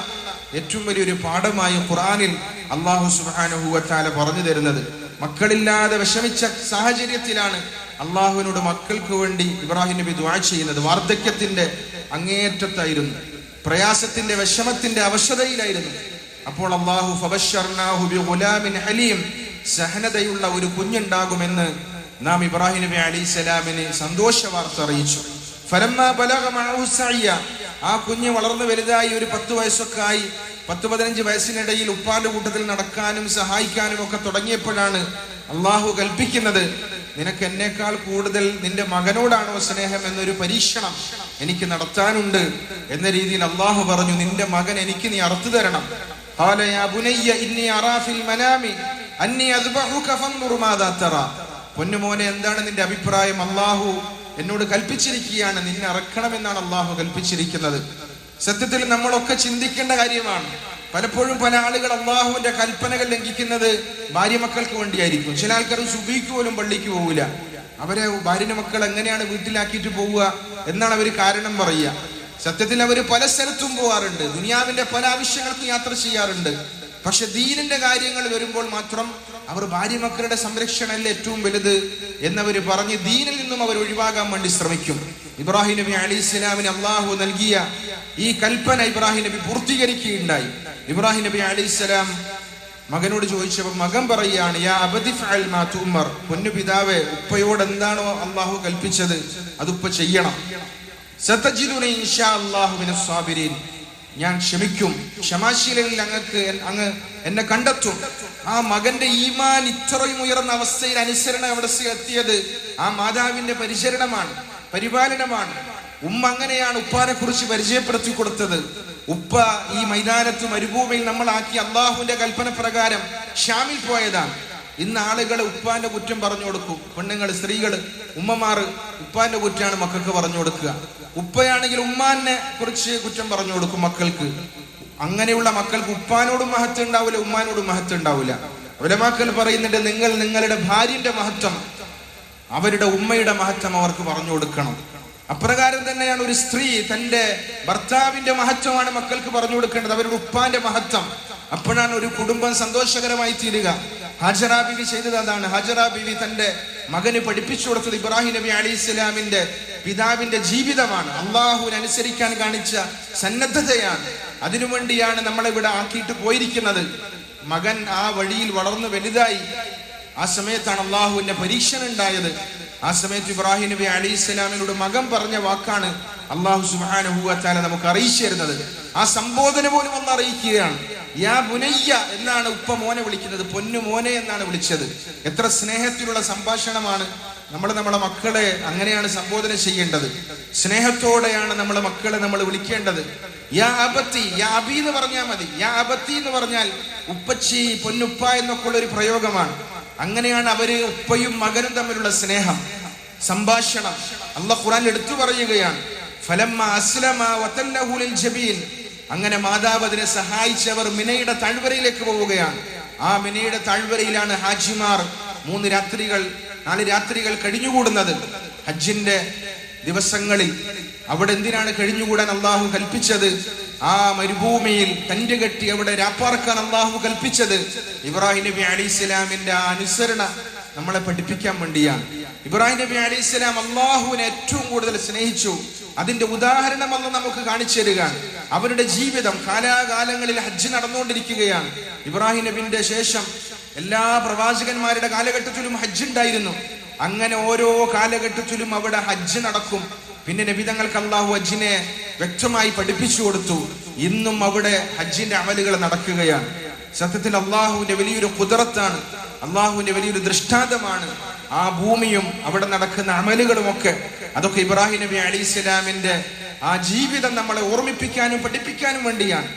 ഏറ്റവും വലിയൊരു പാഠമായി ഖുറാനിൽ അള്ളാഹു സുബാനുഹുവത്താല പറഞ്ഞു തരുന്നത്. മക്കളില്ലാതെ വിഷമിച്ച സാഹചര്യത്തിലാണ് അള്ളാഹുവിനോട് മക്കൾക്ക് വേണ്ടി ഇബ്രാഹിം നബി ദുആ ചെയ്യുന്നത്. വാർദ്ധക്യത്തിന്റെ അങ്ങേയറ്റത്തായിരുന്നു. പ്രയാസത്തിന്റെ വിഷമത്തിന്റെ അവശതയിലായിരുന്നു. അപ്പോൾ അള്ളാഹു ഹലീം സഹനതയുള്ള ഒരു കുഞ്ഞുണ്ടാകുമെന്ന് നാം ഇബ്രാഹിം നബി അലി സ്വലാമിന് സന്തോഷ വാർത്ത അറിയിച്ചു. ആ കുഞ്ഞ് വളർന്നു വലുതായി ഒരു പത്ത് വയസ്സൊക്കെ ആയി പത്ത് പതിനഞ്ച് വയസ്സിനിടയിൽ ഉപ്പാന്റെ കൂട്ടത്തിൽ നടക്കാനും സഹായിക്കാനും ഒക്കെ തുടങ്ങിയപ്പോഴാണ് അള്ളാഹു കൽപ്പിക്കുന്നത്. നിനക്ക് എന്നേക്കാൾ കൂടുതൽ നിന്റെ മകനോടാണോ സ്നേഹം എന്നൊരു പരീക്ഷണം എനിക്ക് നടത്താനുണ്ട് എന്ന രീതിയിൽ അള്ളാഹു പറഞ്ഞു നിന്റെ മകൻ എനിക്ക് നീ അറുത്തു തരണം. പൊന്നുമോനെ എന്താണ് നിന്റെ അഭിപ്രായം? അള്ളാഹു എന്നോട് കൽപ്പിച്ചിരിക്കുകയാണ് നിന്നെ അറക്കണമെന്നാണ് അള്ളാഹു കൽപ്പിച്ചിരിക്കുന്നത്. സത്യത്തിൽ നമ്മളൊക്കെ ചിന്തിക്കേണ്ട കാര്യമാണ്. പലപ്പോഴും പല ആളുകൾ അള്ളാഹുവിന്റെ കൽപ്പനകൾ ലംഘിക്കുന്നത് ഭാര്യ മക്കൾക്ക് വേണ്ടിയായിരിക്കും. ചില ആൾക്കാർ സുബിക്ക് പോലും പള്ളിക്ക് പോകില്ല അവരെ ഭാര്യ മക്കൾ എങ്ങനെയാണ് വീട്ടിലാക്കിയിട്ട് പോവുക എന്നാണ് അവർ കാരണം പറയുക. സത്യത്തിൽ അവർ പല സ്ഥലത്തും പോവാറുണ്ട്. ദുനിയാവിന്റെ പല ആവശ്യങ്ങൾക്കും യാത്ര ചെയ്യാറുണ്ട്. പക്ഷെ ദീനിന്റെ കാര്യങ്ങൾ വരുമ്പോൾ മാത്രം അവർ ഭാര്യ മക്കളുടെ സംരക്ഷണമല്ല ഏറ്റവും വലുത് എന്നവർ പറഞ്ഞ് ദീനിൽ നിന്നും അവർ ഒഴിവാകാൻ വേണ്ടി ശ്രമിക്കും. ഇബ്രാഹിം നബി അലി ഇസ്ലാമിന് അള്ളാഹു നൽകിയ ഈ കൽപ്പന ഇബ്രാഹിം നബി പൂർത്തീകരിക്കുകയുണ്ടായി. ഇബ്രാഹിം നബി അലി ഇസ്ലാം മകനോട് ചോദിച്ചപ്പോൾ മകൻ പറയുകയാണ് യാ പിതാവേ ഉപ്പയോട് എന്താണോ അള്ളാഹു കൽപ്പിച്ചത് അത് ഉപ്പ ചെയ്യണം ഞാൻ ക്ഷമിക്കും. ക്ഷമാശീലനിൽ അങ്ങക്ക് അങ്ങ് എന്നെ കണ്ടെത്തും. ആ മകന്റെ ഈമാൻ ഇത്രയും ഉയർന്ന അവസ്ഥയിൽ അനുസരണ അവിടെ എത്തിയത് ആ മാതാവിന്റെ പരിചരണമാണ്. പരിപാലനമാണ്. ഉമ്മ അങ്ങനെയാണ് ഉപ്പാനെ കുറിച്ച് പരിചയപ്പെടുത്തി കൊടുത്തത്. ഉപ്പ ഈ മൈതാനത്ത് മരുഭൂമിയിൽ നമ്മളാക്കി അള്ളാഹുവിന്റെ കൽപ്പന പ്രകാരം ഷാമിൽ പോയതാണ്. ഇന്ന് ആളുകൾ ഉപ്പാന്റെ കുറ്റം പറഞ്ഞു കൊടുക്കും. പെണ്ണുങ്ങൾ സ്ത്രീകൾ ഉമ്മമാർ ഉപ്പാന്റെ കുറ്റാണ് മക്കൾക്ക് പറഞ്ഞു കൊടുക്കുക. ഉപ്പയാണെങ്കിൽ ഉമ്മാനെ കുറിച്ച് കുറ്റം പറഞ്ഞു കൊടുക്കും മക്കൾക്ക്. അങ്ങനെയുള്ള മക്കൾക്ക് ഉപ്പാനോടും മഹത്വം ഉണ്ടാവില്ല ഉമ്മാനോടും മഹത്വം ഉണ്ടാവില്ല. ഉലമാക്കൾ പറയുന്നുണ്ട് നിങ്ങൾ നിങ്ങളുടെ ഭാര്യന്റെ മഹത്വം അവരുടെ ഉമ്മയുടെ മഹത്വം അവർക്ക് പറഞ്ഞു കൊടുക്കണം. അപ്രകാരം തന്നെയാണ് ഒരു സ്ത്രീ തന്റെ ഭർത്താവിന്റെ മഹത്വമാണ് മക്കൾക്ക് പറഞ്ഞു കൊടുക്കേണ്ടത് അവരുടെ ഉപ്പാന്റെ മഹത്വം. അപ്പോഴാണ് ഒരു കുടുംബം സന്തോഷകരമായി തീരുക. ഹാജറ ബിവി ചെയ്തത് അതാണ്. ഹാജറ ബിവി തന്റെ മകന് പഠിപ്പിച്ചു കൊടുത്തത് ഇബ്രാഹിം നബി അലി ഇസ്ലാമിന്റെ പിതാവിന്റെ ജീവിതമാണ്. അള്ളാഹുവിന് അനുസരിക്കാൻ കാണിച്ച സന്നദ്ധതയാണ്. അതിനുവേണ്ടിയാണ് നമ്മളെ ഇവിടെ ആക്കിയിട്ട് പോയിരിക്കുന്നത്. മകൻ ആ വഴിയിൽ വളർന്നു വലുതായി. ആ സമയത്താണ് അള്ളാഹുവിന്റെ പരീക്ഷണം ഉണ്ടായത്. ആ സമയത്ത് ഇബ്രാഹിം നബി അലി ഇസ്ലാമിനോട് മകൻ പറഞ്ഞ വാക്കാണ് അള്ളാഹു സുബാനുഭൂവത്താല നമുക്ക് അറിയിച്ചു തരുന്നത്. ആ സംബോധന പോലും ഒന്ന് അറിയിക്കുകയാണ്. യാ ബുനയ്യ എന്നാണ് ഉപ്പ മോനെ വിളിക്കുന്നത്. പൊന്നു മോനെ എന്നാണ് വിളിച്ചത്. എത്ര സ്നേഹത്തിലുള്ള സംഭാഷണമാണ്. നമ്മൾ നമ്മളെ മക്കളെ അങ്ങനെയാണ് സംബോധന ചെയ്യേണ്ടത്. സ്നേഹത്തോടെയാണ് നമ്മളെ മക്കളെ നമ്മൾ വിളിക്കേണ്ടത്. യാ അബത്തി യാ അബി എന്ന് പറഞ്ഞാൽ മതി. യാ അബത്തി എന്ന് പറഞ്ഞാൽ ഉപ്പച്ചി പൊന്നുപ്പ എന്നൊക്കെ ഒരു പ്രയോഗമാണ്. അങ്ങനെയാണ് അവർ ഉപ്പയും മകനും തമ്മിലുള്ള സ്നേഹം സംഭാഷണം. അള്ള ഖുറാൻ എടുത്തു പറയുകയാണ് അങ്ങനെ മാതാവ് അതിനെ സഹായിച്ചവർ മിനയുടെ താഴ്വരയിലേക്ക് പോവുകയാണ്. ആ മിനയുടെ താഴ്വരയിലാണ് ഹാജിമാർ മൂന്ന് രാത്രികൾ നാല് രാത്രികൾ കഴിഞ്ഞുകൂടുന്നത്. ഹജ്ജിന്റെ ദിവസങ്ങളിൽ അവിടെ എന്തിനാണ് കഴിഞ്ഞുകൂടാൻ അള്ളാഹു കൽപ്പിച്ചത്? ആ മരുഭൂമിയിൽ തന്റെ കെട്ടി അവിടെ രാപ്പാർക്കാൻ അള്ളാഹു കൽപ്പിച്ചത്. ഇബ്രാഹിം നബി അലി ഇസ്ലാമിന്റെ ആ അനുസരണ നമ്മളെ പഠിപ്പിക്കാൻ വേണ്ടിയാണ്. ഇബ്രാഹിം നബി അലി ഇസ്ലാം അള്ളാഹുവിനെ ഏറ്റവും കൂടുതൽ സ്നേഹിച്ചു. അതിന്റെ ഉദാഹരണം അന്ന് നമുക്ക് കാണിച്ചു തരികയാണ്. അവരുടെ ജീവിതം കാലാകാലങ്ങളിൽ ഹജ്ജ് നടന്നുകൊണ്ടിരിക്കുകയാണ്. ഇബ്രാഹിം നബിന്റെ ശേഷം എല്ലാ പ്രവാചകന്മാരുടെ കാലഘട്ടത്തിലും ഹജ്ജ് ഉണ്ടായിരുന്നു. അങ്ങനെ ഓരോ കാലഘട്ടത്തിലും അവിടെ ഹജ്ജ് നടക്കും. പിന്നെ നബിതങ്ങൾക്ക് അള്ളാഹു ഹജ്ജിനെ വ്യക്തമായി പഠിപ്പിച്ചു കൊടുത്തു. ഇന്നും അവിടെ ഹജ്ജിന്റെ അമലുകൾ നടക്കുകയാണ്. സത്യത്തിൽ അള്ളാഹുവിന്റെ വലിയൊരു കുതിരത്താണ്. അള്ളാഹുവിന്റെ വലിയൊരു ദൃഷ്ടാന്തമാണ് ആ ഭൂമിയും അവിടെ നടക്കുന്ന അമലുകളും ഒക്കെ അതൊക്കെ ഇബ്രാഹിം നബി അലി ഇസ്ലാമിന്റെ ആ ജീവിതം നമ്മളെ ഓർമ്മിപ്പിക്കാനും പഠിപ്പിക്കാനും വേണ്ടിയാണ്.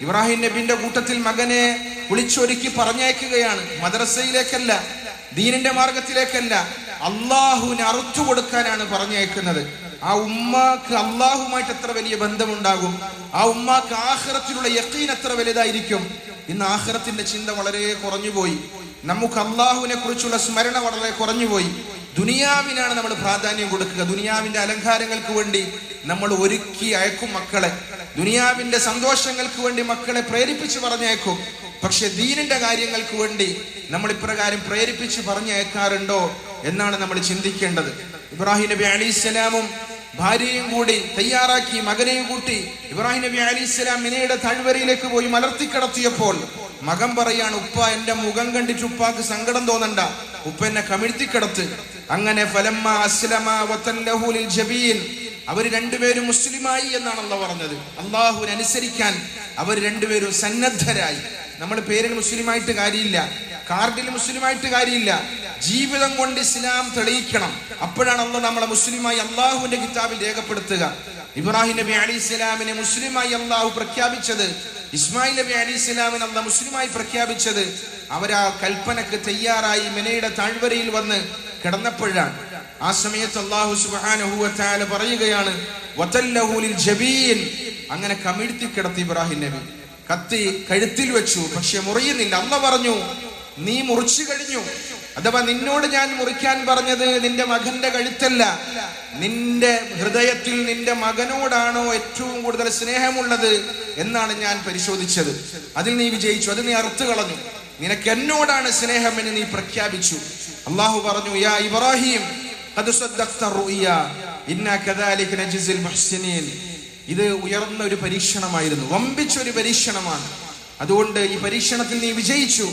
ഇബ്രാഹിം നബിന്റെ കൂട്ടത്തിൽ മകനെ വിളിച്ചൊരുക്കി പറഞ്ഞേക്കുകയാണ് മദ്രസയിലേക്കല്ല ദീനിന്റെ മാർഗത്തിലേക്കല്ല. അള്ളാഹുവിനെ അറുത്തു കൊടുക്കാനാണ് പറഞ്ഞയക്കുന്നത്. ആ ഉമ്മാക്ക് അള്ളാഹുമായിട്ട് എത്ര വലിയ ബന്ധമുണ്ടാകും? ആ ഉമ്മാക്ക് ആഹ്റത്തിലുള്ള യക്കീൻ എത്ര വലുതായിരിക്കും? ഇന്ന് ആഹ്റത്തിന്റെ ചിന്ത വളരെ കുറഞ്ഞുപോയി. നമുക്ക് അള്ളാഹുവിനെ കുറിച്ചുള്ള സ്മരണ വളരെ കുറഞ്ഞുപോയി. ദുനിയാവിനാണ് നമ്മൾ പ്രാധാന്യം കൊടുക്കുക. ദുനിയാവിന്റെ അലങ്കാരങ്ങൾക്ക് വേണ്ടി നമ്മൾ ഒരുക്കി അയക്കും മക്കളെ. ദുനിയാവിന്റെ സന്തോഷങ്ങൾക്ക് വേണ്ടി മക്കളെ പ്രേരിപ്പിച്ച് പറഞ്ഞയക്കും. പക്ഷെ ദീനിന്റെ കാര്യങ്ങൾക്ക് വേണ്ടി നമ്മൾ ഇപ്രകാരം പ്രേരിപ്പിച്ച് പറഞ്ഞയക്കാറുണ്ടോ എന്നാണ് നമ്മൾ ചിന്തിക്കേണ്ടത്. ഇബ്രാഹിം നബി അലിസ്സലാമും ഭാര്യയും കൂടി തയ്യാറാക്കി മകനെയും കൂട്ടി ഇബ്രാഹിം നബി അലി ഇസ്ലാം മിനയുടെ താഴ്വരയിലേക്ക് പോയി മലർത്തിക്കടത്തിയപ്പോൾ മകൻ പറയാണ് ഉപ്പ എന്റെ മുഖം കണ്ടിട്ട് ഉപ്പാക്ക് സങ്കടം തോന്നണ്ട. ഉപ്പ എന്നെ കമിഴ്ത്തിക്കിടത്ത്. അങ്ങനെ അസ്ലമ ജബീൻ. അവർ രണ്ടുപേരും മുസ്ലിമായി എന്നാണ് അള്ള പറഞ്ഞത് അള്ളാഹുവിനുസരിക്കാൻ അവർ രണ്ടുപേരും സന്നദ്ധരായി. നമ്മൾ പേരിൽ മുസ്ലിമായിട്ട് കാര്യമില്ല. കാർഡിൽ മുസ്ലിമായിട്ട് കാര്യമില്ല. ജീവിതം കൊണ്ട് ഇസ്ലാം തെളിയിക്കണം. അപ്പോഴാണ് അള്ള നമ്മളെ മുസ്ലിമായി അള്ളാഹുവിന്റെ കിതാബിൽ രേഖപ്പെടുത്തുക. ഇബ്രാഹിം നബി അലി ഇസ്ലാമിനെ മുസ്ലിമായി അള്ളാഹു പ്രഖ്യാപിച്ചത്. ഇസ്മായിൽ നബി അലി ഇസ്ലാമിനെ അള്ള മുസ്ലിമായി പ്രഖ്യാപിച്ചത്. അവരാ കൽപ്പനക്ക് തയ്യാറായി മെനയുടെ താഴ്വരയിൽ വന്ന് കിടന്നപ്പോഴാണ്. ആ സമയത്ത് അള്ളാഹു സുബാനഹുല പറയുകയാണ് അങ്ങനെ കമിഴ്ത്തി കിടത്തി ഇബ്രാഹിം നബി. കത്തി കഴുത്തിൽ വെച്ചു പക്ഷെ മുറിയുന്നില്ല. അമ്മ പറഞ്ഞു നീ മുറിച്ചു കഴിഞ്ഞു. അഥവാ നിന്നോട് ഞാൻ മുറിക്കാൻ പറഞ്ഞത് നിന്റെ മകന്റെ കഴുത്തല്ല. നിന്റെ ഹൃദയത്തിൽ നിന്റെ മകനോടാണോ ഏറ്റവും കൂടുതൽ സ്നേഹമുള്ളത് എന്നാണ് ഞാൻ പരിശോധിച്ചത്. അതിൽ നീ വിജയിച്ചു. അത് നീ അറുത്തു കളഞ്ഞു. നിനക്ക് എന്നോടാണ് സ്നേഹം എന്ന് നീ പ്രഖ്യാപിച്ചു. അള്ളാഹു പറഞ്ഞു യാ ഇബ്രാഹിം ഇത് ഉയർന്ന ഒരു പരീക്ഷണമായിരുന്നു. വമ്പിച്ച ഒരു പരീക്ഷണമാണ്. അതുകൊണ്ട് ഈ പരീക്ഷണത്തിൽ നീ വിജയിച്ചു.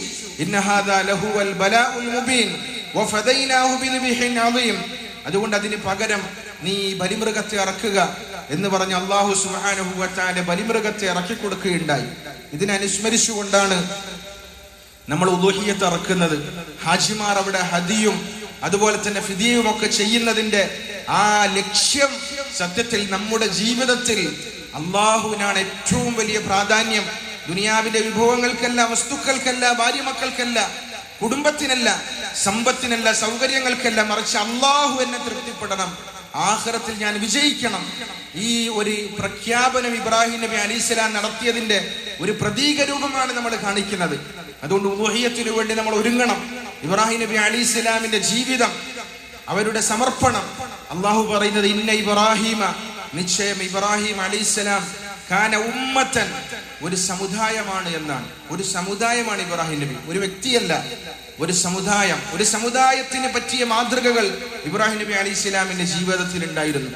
അതുകൊണ്ട് അതിന് പകരം നീ ബലിമൃഗത്തെ ഇറക്കുക എന്ന് പറഞ്ഞ് അള്ളാഹു സുബ്ഹാനഹു വതആല ബലിമൃഗത്തെ ഇറക്കി കൊടുക്കുകയുണ്ടായി ഇതിനെ അനുസ്മരിച്ചുകൊണ്ടാണ് നമ്മൾ ഉദുഹിയത്ത് ഇറക്കുന്നത്. ഹാജിമാർ അവിടെ ഹദിയും അതുപോലെ തന്നെ ഫിദിയും ഒക്കെ ചെയ്യുന്നതിന്റെ ആ ലക്ഷ്യം സത്യത്തിൽ നമ്മുടെ ജീവിതത്തിൽ അള്ളാഹുവിനാണ് ഏറ്റവും വലിയ പ്രാധാന്യം. ദുനിയാവിന്റെ വിഭവങ്ങൾക്കല്ല വസ്തുക്കൾക്കല്ല ഭാര്യ മക്കൾക്കല്ല കുടുംബത്തിനല്ല സമ്പത്തിനല്ല സൗകര്യങ്ങൾക്കല്ല മറിച്ച് അള്ളാഹു എന്നെ തൃപ്തിപ്പെടണം. ആഹ്റത്തിൽ ഞാൻ വിജയിക്കണം. ഈ ഒരു പ്രഖ്യാപനം ഇബ്രാഹിം നബി അലിസ്ലാം നടത്തിയതിന്റെ ഒരു പ്രതീക രൂപമാണ് നമ്മൾ കാണിക്കുന്നത്. അതുകൊണ്ട് ഊഹയത്തിനു വേണ്ടി നമ്മൾ ഒരുങ്ങണം. ഇബ്രാഹിം നബി അലി ഇസ്ലാമിന്റെ ജീവിതം അവരുടെ സമർപ്പണം. അള്ളാഹു പറയുന്നത് ഇന്ന ഇബ്രാഹിമ നിശ്ചയം ഇബ്രാഹിം അലി ഇസ്ലാം കാന ഉമ്മത്തൻ. ഒരു സമുദായമാണ് എന്നാണ്. ഒരു സമുദായമാണ് ഇബ്രാഹിം നബി. ഒരു വ്യക്തിയല്ല. ഒരു സമുദായം. ഒരു സമുദായത്തിന് പറ്റിയ മാതൃകകൾ ഇബ്രാഹിം നബി അലി ഇസ്ലാമിന്റെ ജീവിതത്തിൽ ഉണ്ടായിരുന്നു.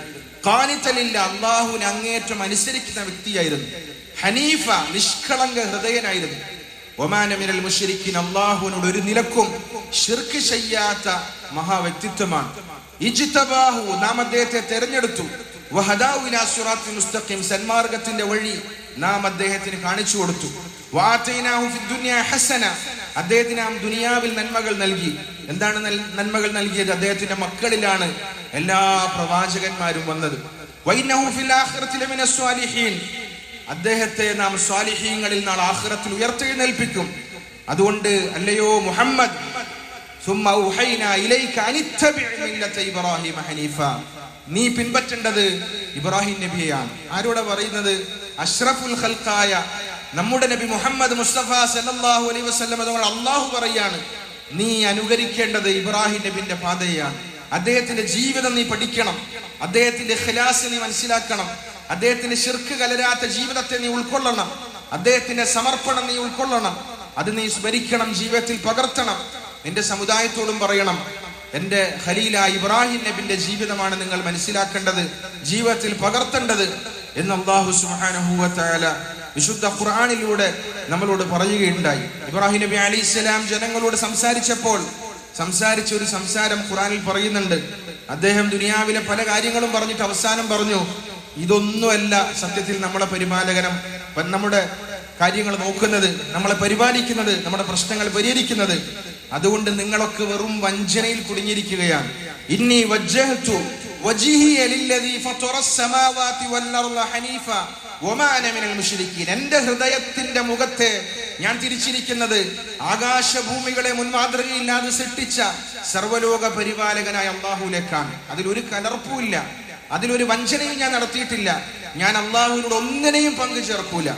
കാനിത്തലില്ല അള്ളാഹുവിനെ അങ്ങേറ്റം അനുസരിക്കുന്ന വ്യക്തിയായിരുന്നു. ഹനീഫ നിഷ്കളങ്ക ഹൃദയനായിരുന്നു. ഒമാനമിനൽ മുഷരിക്കിൻ അള്ളാഹുവിനോട് ഒരു നിലക്കും ഷിർക്ക് ചെയ്യാത്ത മഹാവ്യക്തിത്വമാണ്. ഇജിത്തബാഹു നാം അദ്ദേഹത്തെ തെരഞ്ഞെടുത്തു. സന്മാർഗത്തിന്റെ വഴി നാം അദ്ദേഹത്തിന് കാണിച്ചു കൊടുത്തു. ഹസന. അദ്ദേഹത്തിന് നാം ദുനിയാവിൽ നന്മകൾ നൽകി. എന്താണ് നന്മകൾ നൽകിയത്? അദ്ദേഹത്തിന്റെ മക്കളിലാണ് എല്ലാ പ്രവാചകന്മാരും വന്നത്. അദ്ദേഹത്തെ നാം സ്വാലിഹീങ്ങളിൽ നാൾ ആഹ്റത്തിൽ ഉയർത്തെഴുന്നേൽപ്പിക്കും അതുകൊണ്ട് അല്ലയോ മുഹമ്മദ് ഇബ്രാഹിം ഹനീഫ. നീ പിൻപറ്റേണ്ടത് ഇബ്രാഹിം നബിയാണ് ആരോടെ പറയുന്നത്? അഷ്റഫുൽ ഖൽക്കായ നമ്മുടെ നബി മുഹമ്മദ് മുസ്തഫ സല്ലല്ലാഹു അലൈഹി വസല്ലം തങ്ങൾ അള്ളാഹു പറയാണ് നീ അനുകരിക്കേണ്ടത് ഇബ്രാഹിം നബിന്റെ പാതയാണ് അദ്ദേഹത്തിന്റെ ജീവിതം നീ പഠിക്കണം. അദ്ദേഹത്തിന്റെ ഖിലാസ് നീ മനസ്സിലാക്കണം. അദ്ദേഹത്തിന്റെ ശിർക്ക് കലരാത്ത ജീവിതത്തെ നീ ഉൾക്കൊള്ളണം. അദ്ദേഹത്തിന്റെ സമർപ്പണം നീ ഉൾക്കൊള്ളണം. അത് നീ സ്മരിക്കണം ജീവിതത്തിൽ പകർത്തണം. നിന്റെ സമുദായത്തോടും പറയണം എന്റെ ഖലീല ഇബ്രാഹിം നബിന്റെ ജീവിതമാണ് നിങ്ങൾ മനസ്സിലാക്കേണ്ടത് ജീവിതത്തിൽ പകർത്തേണ്ടത് എന്ന് അള്ളാഹു തആല വിശുദ്ധ ഖുർആനിലൂടെ നമ്മളോട് പറയുകയുണ്ടായി. ഇബ്രാഹിം നബി അലി ഇസ്ലാം ജനങ്ങളോട് സംസാരിച്ചപ്പോൾ സംസാരിച്ച ഒരു സംസാരം ഖുർആനിൽ പറയുന്നുണ്ട്. അദ്ദേഹം ദുനിയാവിലെ പല കാര്യങ്ങളും പറഞ്ഞിട്ട് അവസാനം പറഞ്ഞു ഇതൊന്നുമല്ല സത്യത്തിൽ നമ്മളെ പരിപാലകനം നമ്മുടെ കാര്യങ്ങൾ നോക്കുന്നത് നമ്മളെ പരിപാലിക്കുന്നത് നമ്മുടെ പ്രശ്നങ്ങൾ പരിഹരിക്കുന്നത് അതുകൊണ്ട് നിങ്ങളൊക്കെ വെറും വഞ്ചനയിൽ കുടുങ്ങിയിരിക്കുകയാണ്. ഇനി വജ്ജഹത്തു എന്റെ ഹൃദയത്തിന്റെ മുഖത്തെ ഞാൻ തിരിച്ചിരിക്കുന്നത് ആകാശഭൂമികളെ മുൻമാതൃകയില്ലാതെ സൃഷ്ടിച്ച സർവലോക പരിപാലകനായ അള്ളാഹുലേക്കാണ് അതിലൊരു കലർപ്പുമില്ല. അതിലൊരു വഞ്ചനയും ഞാൻ നടത്തിയിട്ടില്ല. ഞാൻ അള്ളാഹുവിനോട് ഒന്നിനെയും പങ്കു ചേർക്കൂല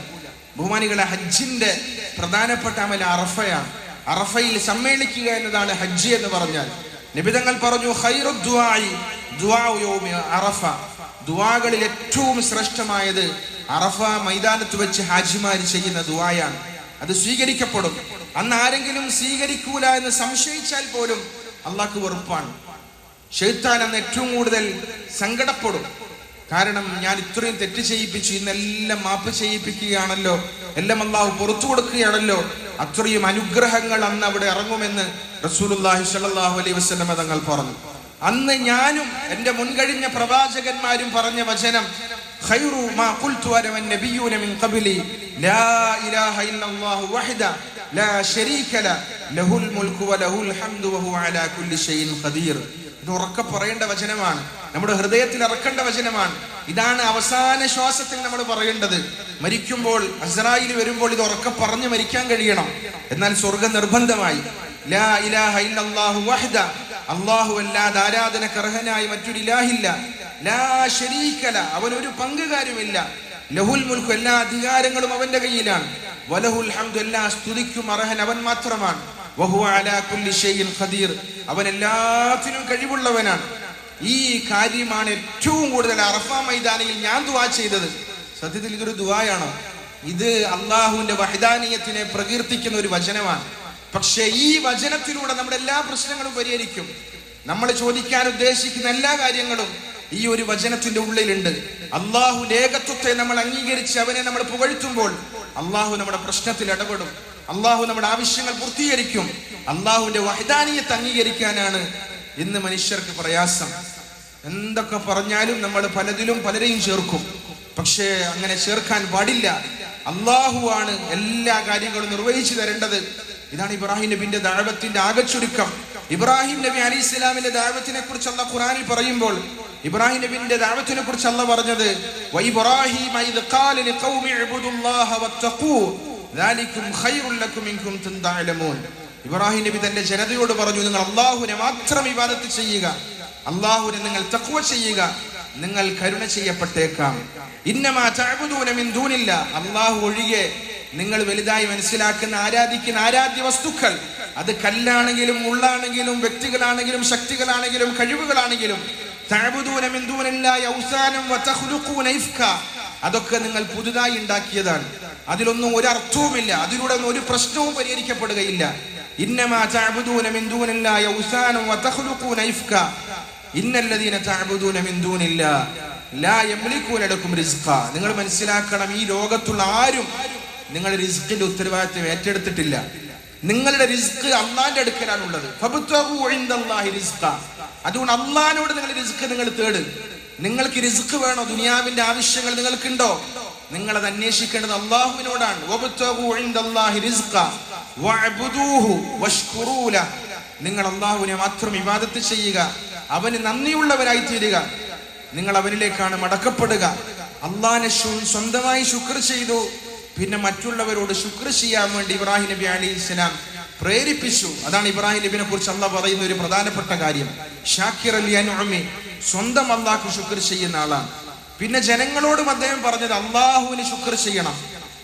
ബഹുമാനികളെ ഹജ്ജിന്റെ പ്രധാനപ്പെട്ട അമൽ അറഫയാണ്. അറഫയിൽ സമ്മേളിക്കുക എന്നതാണ് ഹജ്ജ് എന്ന് പറഞ്ഞാൽ. നിബിതങ്ങൾ പറഞ്ഞു അറഫ. ദുവാകളിൽ ഏറ്റവും ശ്രേഷ്ഠമായത് അറഫ മൈതാനത്ത് വെച്ച് ഹാജിമാര് ചെയ്യുന്ന ദുവായാണ് അത് സ്വീകരിക്കപ്പെടും. അന്ന് ആരെങ്കിലും സ്വീകരിക്കൂല എന്ന് സംശയിച്ചാൽ പോലും അള്ളാഹ്ക്ക് വെറുപ്പാണ്. ഷെയ്ത്താൻ അന്ന് ഏറ്റവും കൂടുതൽ സങ്കടപ്പെടും. കാരണം ഞാൻ ഇത്രയും തെറ്റ് ചെയ്യിപ്പിച്ചു ഇന്നെല്ലാം മാപ്പ് ചെയ്യിപ്പിക്കുകയാണല്ലോ എല്ലാം അള്ളാഹു പുറത്തു കൊടുക്കുകയാണല്ലോ അത്രയും അനുഗ്രഹങ്ങൾ അന്ന് അവിടെ ഇറങ്ങുമെന്ന് റസൂലുള്ളാഹി സ്വല്ലല്ലാഹു അലൈഹി വസല്ലം തങ്ങൾ പറഞ്ഞു അന്ന് ഞാനും എൻ്റെ മുൻകഴിഞ്ഞ പ്രവാചകന്മാരും പറഞ്ഞ വചനം خير ما قلت انا والنبيون من قبلي لا اله الا الله وحده لا شريك له له الملك وله الحمد وهو على كل شيء قدير ഇത് ഉറക്കെ പറയേണ്ട വചനമാണ്. നമ്മുടെ ഹൃദയത്തിൽ ഇറക്കേണ്ട വചനമാണ്. ഇതാണ് അവസാന ശ്വാസത്തിൽ നമ്മൾ പറയേണ്ടത്. മരിക്കുമ്പോൾ അസ്രായിൽ വരുമ്പോൾ ഇത് ഉറക്കെ പറഞ്ഞ് മരിക്കാൻ കഴിയണം. എന്നാൽ സ്വർഗ നിർബന്ധമായി. അല്ലാഹു അല്ലാതെ ആരാധനക്ക് അർഹനായി മറ്റൊരു ഇലാഹില്ല. അവൻ ഒരു പങ്കുകാരുമില്ല. ലഹുൽ മുൽക്കു എല്ലാ അധികാരങ്ങളും അവന്റെ കയ്യിലാണ്. വലഹുൽ ഹംദു എല്ലാ സ്തുതിക്കും അർഹൻ അവൻ മാത്രമാണ്. ഖദീർ. അവൻ എല്ലാത്തിനും കഴിവുള്ളവനാണ്. ഈ കാര്യമാണ് ഏറ്റവും കൂടുതൽ അറഫ മൈതാനിയിൽ ഞാൻ ദുവാ ചെയ്തത്. സത്യത്തിൽ ഇതൊരു ദുവായാണോ ഇത് അള്ളാഹുവിന്റെ വഹിദാനീയത്തിനെ പ്രകീർത്തിക്കുന്ന ഒരു വചനമാണ്. പക്ഷേ ഈ വചനത്തിലൂടെ നമ്മുടെ എല്ലാ പ്രശ്നങ്ങളും പരിഹരിക്കും. നമ്മൾ ചോദിക്കാൻ ഉദ്ദേശിക്കുന്ന എല്ലാ കാര്യങ്ങളും ഈ ഒരു വചനത്തിന്റെ ഉള്ളിലുണ്ട്. അള്ളാഹു ഏകത്വത്തെ നമ്മൾ അംഗീകരിച്ച് അവനെ നമ്മൾ പുകഴ്ത്തുമ്പോൾ അള്ളാഹു നമ്മുടെ പ്രശ്നത്തിൽ ഇടപെടും. അള്ളാഹു നമ്മുടെ ആവശ്യങ്ങൾ പൂർത്തീകരിക്കും. അള്ളാഹുവിന്റെ വഹിദാനിയെ അംഗീകരിക്കാനാണ് ഇന്ന് മനുഷ്യർക്ക് പ്രയാസം. എന്തൊക്കെ പറഞ്ഞാലും നമ്മൾ പലതിലും പലരെയും ചേർക്കും. പക്ഷേ അങ്ങനെ ചേർക്കാൻ പാടില്ല. അള്ളാഹുവാണ് എല്ലാ കാര്യങ്ങളും നിർവഹിച്ചു തരേണ്ടത്. ഇതാണ് ഇബ്രാഹിം നബിന്റെ ദാഴത്തിന്റെ ആകച്ചുരുക്കം. ഇബ്രാഹിം നബി അലി ഇസ്ലാമിന്റെ ദാഴത്തിനെ കുറിച്ച് അല്ല ഖുറാനിൽ പറയുമ്പോൾ ഇബ്രാഹിം നബിന്റെ ദാഴത്തിനെ കുറിച്ച് അല്ല പറഞ്ഞത് ഇബ്രാഹിം നബി തന്റെ ജനതയോട് പറഞ്ഞു നിങ്ങൾ അള്ളാഹുവിനെ മാത്രം ഇബാദത്ത് ചെയ്യുക. അള്ളാഹുവിനെ നിങ്ങൾ തഖ്വ ചെയ്യുക. നിങ്ങൾ കരുണ ചെയ്യപ്പെട്ടേക്കാം. ഇന്നമാ തഅബുദൂന മിൻ ദൂനില്ല. അള്ളാഹു ഒഴികെ നിങ്ങൾ വലുതായി മനസ്സിലാക്കുന്ന ആരാധിക്കുന്ന ആരാധ്യ വസ്തുക്കൾ അത് കല്ലാണെങ്കിലും ഉള്ളാണെങ്കിലും വ്യക്തികളാണെങ്കിലും ശക്തികളാണെങ്കിലും കഴിവുകളാണെങ്കിലും ഇഫ്ക അതൊക്കെ നിങ്ങൾ പുതുതായി ഉണ്ടാക്കിയതാണ്. അതിലൊന്നും ഒരു അർത്ഥവുമില്ല അതിലൂടെ ഒന്നും ഒരു പ്രശ്നവും പരിഹരിക്കപ്പെടുകയില്ല. നിങ്ങൾ മനസ്സിലാക്കണം ഈ ലോകത്തുള്ള ആരും നിങ്ങളുടെ റിസ്കിന്റെ ഉത്തരവാദിത്വം ഏറ്റെടുത്തിട്ടില്ല. നിങ്ങളുടെ റിസ്ക് അള്ളാന്റെ അടുക്കലാണുള്ളത്. അതുകൊണ്ട് അള്ളാനോട് നിങ്ങളുടെ റിസ്ക് നിങ്ങൾ തേട്. നിങ്ങൾക്ക് റിസ്ക് വേണോ? ദുനിയാവിന്റെ ആവശ്യങ്ങൾ നിങ്ങൾക്കുണ്ടോ? നിങ്ങൾ അത് അന്വേഷിക്കേണ്ടത് അള്ളാഹുവിനോടാണ്. നിങ്ങൾ അള്ളാഹുവിനെ മാത്രം ഇബാദത്ത് ചെയ്യുക. അവന് നന്ദിയുള്ളവരായി തീരുക. നിങ്ങൾ അവനിലേക്കാണ് മടക്കപ്പെടുക. അള്ളാഹിനെ സ്വന്തമായി ശുക്ർ ചെയ്തു. പിന്നെ മറ്റുള്ളവരോട് ശുക്ർ ചെയ്യാൻ വേണ്ടി ഇബ്രാഹിം നബി അലി ഇസ്ലാം പ്രേരിപ്പിച്ചു. അതാണ് ഇബ്രാഹിം നബിനെ കുറിച്ച് അള്ള പറയുന്ന ഒരു പ്രധാനപ്പെട്ട കാര്യം. ഷാക്കിർ അലി സ്വന്തം അള്ളാഹ് ശുക്ർ ചെയ്യുന്ന ആളാണ്. പിന്നെ ജനങ്ങളോടും അദ്ദേഹം പറഞ്ഞത് അള്ളാഹുവിന് ശുക്ർ ചെയ്യണം.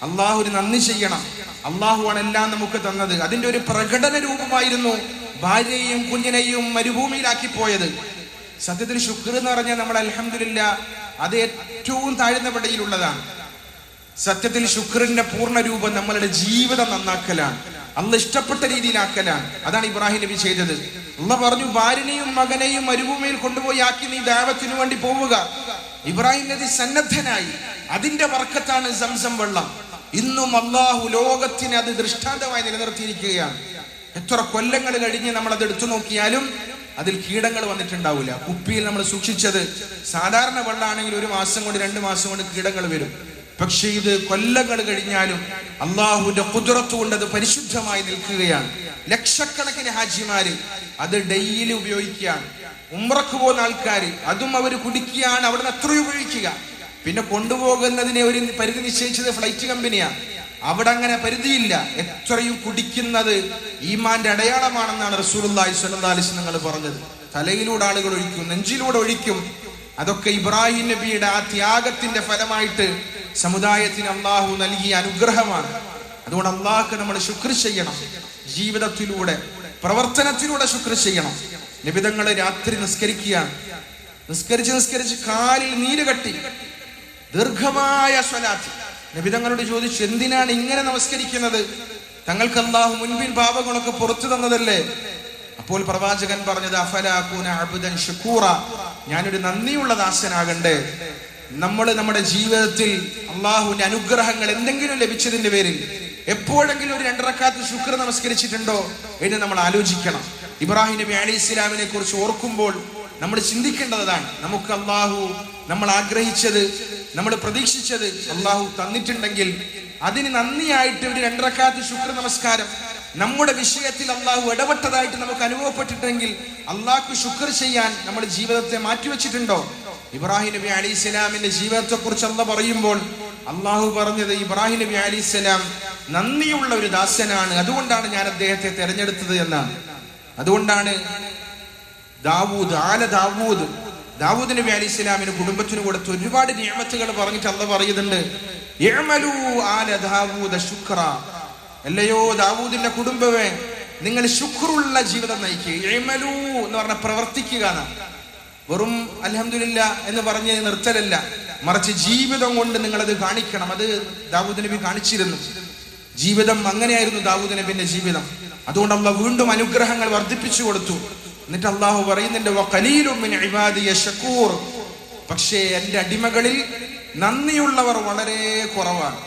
അള്ളാഹുവിന് നന്ദി ചെയ്യണം. അള്ളാഹുവാണ് എല്ലാം നമുക്ക് തന്നത്. അതിന്റെ ഒരു പ്രകടന രൂപമായിരുന്നു ഭാര്യയെയും കുഞ്ഞിനെയും മരുഭൂമിയിലാക്കി പോയത്. സത്യത്തിൽ ശുക്ർ എന്ന് പറഞ്ഞാൽ നമ്മൾ അലഹമില്ല അത് ഏറ്റവും താഴ്ന്ന പടയിലുള്ളതാണ്. സത്യത്തിൽ ശുക്രന്റെ പൂർണ രൂപം നമ്മളുടെ ജീവിതം നന്നാക്കലാണ്. അന്ന് ഇഷ്ടപ്പെട്ട രീതിയിലാക്കലാണ്. അതാണ് ഇബ്രാഹിം നബി ചെയ്തത്. അല്ല പറഞ്ഞു ഭാര്യനെയും മകനെയും മരുഭൂമിയിൽ കൊണ്ടുപോയി ആക്കി നീ ദാവത്തിനു വേണ്ടി പോവുക. ഇബ്രാഹിം നബി സന്നദ്ധനായി. അതിന്റെ വർക്കത്താണ് സംസം വെള്ളം. ഇന്നും അള്ളാഹു ലോകത്തിന് അത് ദൃഷ്ടാന്തമായി നിലനിർത്തിയിരിക്കുകയാണ്. എത്ര കൊല്ലങ്ങൾ കഴിഞ്ഞ് നമ്മൾ അത് എടുത്തു നോക്കിയാലും അതിൽ കീടങ്ങൾ വന്നിട്ടുണ്ടാവില്ല. കുപ്പിയിൽ നമ്മൾ സൂക്ഷിച്ചത് സാധാരണ വെള്ളമാണെങ്കിൽ ഒരു മാസം കൊണ്ട് രണ്ട് മാസം കൊണ്ട് കീടങ്ങൾ വരും. പക്ഷേ ഇത് കൊല്ലങ്ങൾ കഴിഞ്ഞാലും അള്ളാഹുവിന്റെ കുതിരത്ത് കൊണ്ട് അത് പരിശുദ്ധമായി നിൽക്കുകയാണ്. ലക്ഷക്കണക്കിന് ഹാജിമാര് അത് ഡെയിലി ഉപയോഗിക്കുകയാണ്. ഉമ്രക്ക് പോകുന്ന ആൾക്കാർ അതും അവർ കുടിക്കുകയാണ് അവിടെ നിന്ന് ഉപയോഗിക്കുക. പിന്നെ കൊണ്ടുപോകുന്നതിനെ ഒരു പരിധി നിശ്ചയിച്ചത് ഫ്ലൈറ്റ് കമ്പനിയാണ് അവിടെ അങ്ങനെ പരിധിയില്ല. എത്രയും കുടിക്കുന്നത് ഈമാന്റെ അടയാളമാണെന്നാണ് സ്വല്ലല്ലാഹി അലൈഹി നിങ്ങൾ പറഞ്ഞത്. തലയിലൂടെ ആളുകൾ ഒഴിക്കും നെഞ്ചിലൂടെ ഒഴിക്കും. അതൊക്കെ ഇബ്രാഹിം നബിയുടെ ആ ത്യാഗത്തിന്റെ ഫലമായിട്ട് സമുദായത്തിന് അള്ളാഹു നൽകിയ അനുഗ്രഹമാണ്. അതുകൊണ്ട് അള്ളാഹ്ക്ക് നമ്മൾ ശുക്ർ ചെയ്യണം. ജീവിതത്തിലൂടെ പ്രവർത്തനത്തിലൂടെ ശുക്ര ചെയ്യണം. നിബിതങ്ങളെ രാത്രി നിസ്കരിക്കുകയാണ്. നിസ്കരിച്ച് നിസ്കരിച്ച് കാലിൽ നീര് കെട്ടി. ദീർഘമായ സ്വലാത്തി. നബിതങ്ങളോട് ചോദിച്ചു എന്തിനാണ് ഇങ്ങനെ നമസ്കരിക്കുന്നത്? തങ്ങൾക്ക് അള്ളാഹു മുൻപിൻ പാപങ്ങളൊക്കെ പുറത്തു തന്നതല്ലേ? അപ്പോൾ പ്രവാചകൻ പറഞ്ഞത് അഫലാക്കൂന ഞാനൊരു നന്ദിയുള്ള ദാസനാകണ്ടേ നമ്മൾ നമ്മുടെ ജീവിതത്തിൽ അള്ളാഹുവിന്റെ അനുഗ്രഹങ്ങൾ എന്തെങ്കിലും ലഭിച്ചതിന്റെ പേരിൽ എപ്പോഴെങ്കിലും ഒരു രണ്ടറക്കാത്ത് ശുക്ർ നമസ്കരിച്ചിട്ടുണ്ടോ എന്ന് നമ്മൾ ആലോചിക്കണം. ഇബ്രാഹിം നബി അലി ഇസ്ലാമിനെ കുറിച്ച് ഓർക്കുമ്പോൾ നമ്മൾ ചിന്തിക്കേണ്ടതാണ് നമുക്ക് അള്ളാഹു നമ്മൾ ആഗ്രഹിച്ചത് നമ്മൾ പ്രതീക്ഷിച്ചത് അള്ളാഹു തന്നിട്ടുണ്ടെങ്കിൽ അതിന് നന്ദിയായിട്ട് ഒരു രണ്ടറക്കാത്ത് ശുക്ർ നമസ്കാരം നമ്മുടെ വിഷയത്തിൽ അള്ളാഹു ഇടപെട്ടതായിട്ട് നമുക്ക് അനുഭവപ്പെട്ടിട്ടെങ്കിൽ അള്ളാഹ്ക്ക് ശുക്ർ ചെയ്യാൻ നമ്മുടെ ജീവിതത്തെ മാറ്റിവെച്ചിട്ടുണ്ടോ? ഇബ്രാഹിം നബി അലി ഇസ്ലാമിന്റെ ജീവിതത്തെ കുറിച്ച് അല്ല പറയുമ്പോൾ അള്ളാഹു പറഞ്ഞത് ഇബ്രാഹിം നബി അലി ഇസ്ലാം നന്ദിയുള്ള ഒരു ദാസനാണ്. അതുകൊണ്ടാണ് ഞാൻ അദ്ദേഹത്തെ തെരഞ്ഞെടുത്തത് എന്നാണ്. അതുകൊണ്ടാണ് ദാവൂദ് ആല ദാവൂദ് ദാവൂദ് നബി അലി ഇസ്ലാമിന് കുടുംബത്തിന് കൊടുത്ത് ഒരുപാട് നിയമത്തുകൾ പറഞ്ഞിട്ട് അല്ല പറയുന്നുണ്ട്. "ഇഅ്മലൂ ആല ദാവൂദ അല്ലയോ ദാവൂദിന്റെ കുടുംബമേ നിങ്ങൾ ശുക്രുള്ള ജീവിതം നയിക്കുക എന്ന് പറഞ്ഞ പ്രവർത്തിക്കുക വെറും അലഹമില്ല എന്ന് പറഞ്ഞ് നിർത്തലല്ല. മറിച്ച് ജീവിതം കൊണ്ട് നിങ്ങളത് കാണിക്കണം. അത് ദാവൂദ് നബി കാണിച്ചിരുന്നു. ജീവിതം അങ്ങനെയായിരുന്നു ദാവൂദ് നബിന്റെ ജീവിതം. അതുകൊണ്ട് അള്ളാഹ് വീണ്ടും അനുഗ്രഹങ്ങൾ വർദ്ധിപ്പിച്ചു കൊടുത്തു. എന്നിട്ട് അള്ളാഹു പറയുന്നുണ്ട് "വഖലീലും മിൻ ഇബാദിയ ശക്കൂർ പക്ഷേ എന്റെ അടിമകളിൽ നന്ദിയുള്ളവർ വളരെ കുറവാണ്.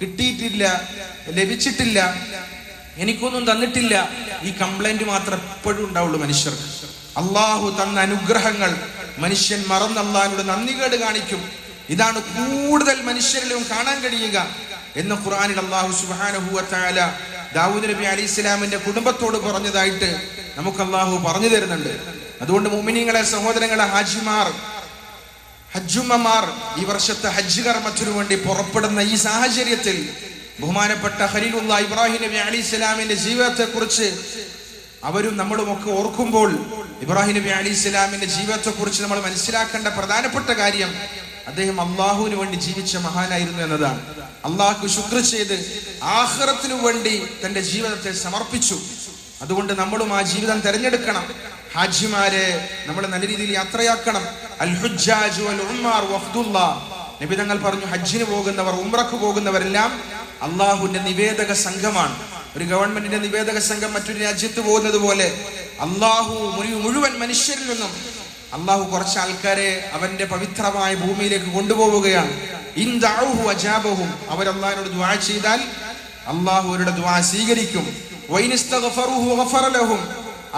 കിട്ടിയിട്ടില്ല ലഭിച്ചിട്ടില്ല എനിക്കൊന്നും തന്നിട്ടില്ല. ഈ കംപ്ലൈന്റ് മാത്രം എപ്പോഴും ഉണ്ടാവുള്ളൂ മനുഷ്യർക്ക്. അള്ളാഹു തന്ന അനുഗ്രഹങ്ങൾ മനുഷ്യൻ മറന്നുള്ള നന്ദികേട് കാണിക്കും. ഇതാണ് കൂടുതൽ മനുഷ്യരിലും കാണാൻ കഴിയുക. എന്ന് ഖുർആനിൽ അള്ളാഹു സുബാനഹുല ദാവൂദ് നബി അലി ഇസ്ലാമിന്റെ കുടുംബത്തോട് പറഞ്ഞതായിട്ട് നമുക്ക് അള്ളാഹു പറഞ്ഞു തരുന്നുണ്ട്. അതുകൊണ്ട് മുമിനിങ്ങളെ സഹോദരങ്ങളെ ഹാജിമാർ ഹജ്ജുമ്മമാർ ഈ വർഷത്തെ ഹജ്ജ് കർമ്മത്തിനു വേണ്ടി പുറപ്പെടുന്ന ഈ സാഹചര്യത്തിൽ ബഹുമാനപ്പെട്ട ഖലീലുള്ള ഇബ്രാഹിം നബി അലി ഇസ്ലാമിന്റെ ജീവിതത്തെ കുറിച്ച് അവരും നമ്മളും ഒക്കെ ഓർക്കുമ്പോൾ ഇബ്രാഹിം നബി അലി ഇസ്ലാമിന്റെ ജീവിതത്തെ കുറിച്ച് നമ്മൾ മനസ്സിലാക്കേണ്ട പ്രധാനപ്പെട്ട കാര്യം അദ്ദേഹം അള്ളാഹുവിന് വേണ്ടി ജീവിച്ച മഹാനായിരുന്നു എന്നതാണ്. അള്ളാഹു ശുക്ർ ചെയ്ത് ആഹ്റത്തിനു വേണ്ടി തന്റെ ജീവിതത്തെ സമർപ്പിച്ചു. അതുകൊണ്ട് നമ്മളും ആ ജീവിതം തിരഞ്ഞെടുക്കണം. ഹാജിമാരെ നമ്മൾ നല്ല രീതിയിൽ യാത്രയാക്കണം. അൽ വൽ ഉമ്മാർ വഫ്ദുല്ലാ. നബി തങ്ങൾ പറഞ്ഞു ഹജ്ജിന് പോകുന്നവർ ഉംറക്ക് പോകുന്നവരെല്ലാം അള്ളാഹുവിന്റെ നിവേദക സംഘമാണ്. ഒരു ഗവൺമെന്റിന്റെ നിവേദക സംഘം മറ്റൊരു രാജ്യത്ത് പോകുന്നത് പോലെ അള്ളാഹു മുഴുവൻ മനുഷ്യരിൽ നിന്നും അള്ളാഹു കുറച്ച് ആൾക്കാരെ അവന്റെ പവിത്രമായ ഭൂമിയിലേക്ക് കൊണ്ടുപോവുകയാണ്. അവർ അള്ളാഹിനോട് ദുആ ചെയ്താൽ അള്ളാഹു അവരുടെ ദ്വാ സ്വീകരിക്കും.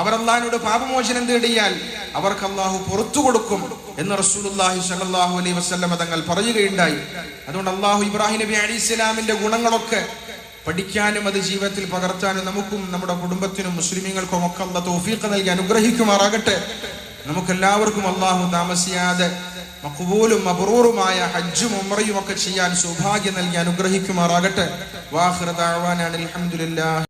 അവർ അള്ളാഹിനോട് പാപമോചനം തേടിയാൽ അവർക്ക് അള്ളാഹു പുറത്തു കൊടുക്കും എന്ന് റസൂലുള്ളാഹി സ്വല്ലല്ലാഹു അലൈഹി വസ്ലമ തങ്ങൾ പറയുകയുണ്ടായി. അതുകൊണ്ട് അള്ളാഹു ഇബ്രാഹിം നബി അലി ഇസ്ലാമിന്റെ ഗുണങ്ങളൊക്കെ പഠിക്കാനും അത് ജീവിതത്തിൽ പകർത്താനും നമുക്കും നമ്മുടെ കുടുംബത്തിനും മുസ്ലിമീങ്ങൾക്കും ഒക്കെ അള്ള തൗഫീഖ് നൽകി അനുഗ്രഹിക്കുമാറാകട്ടെ. നമുക്കെല്ലാവർക്കും അള്ളാഹു താമസിയാതെ മഖബൂലും മബ്റൂറുമായ ഹജ്ജും ഉംറയും ഒക്കെ ചെയ്യാൻ സൗഭാഗ്യം നൽകി അനുഗ്രഹിക്കുമാറാകട്ടെ. വാഹിറ അലഹമുല്ലാ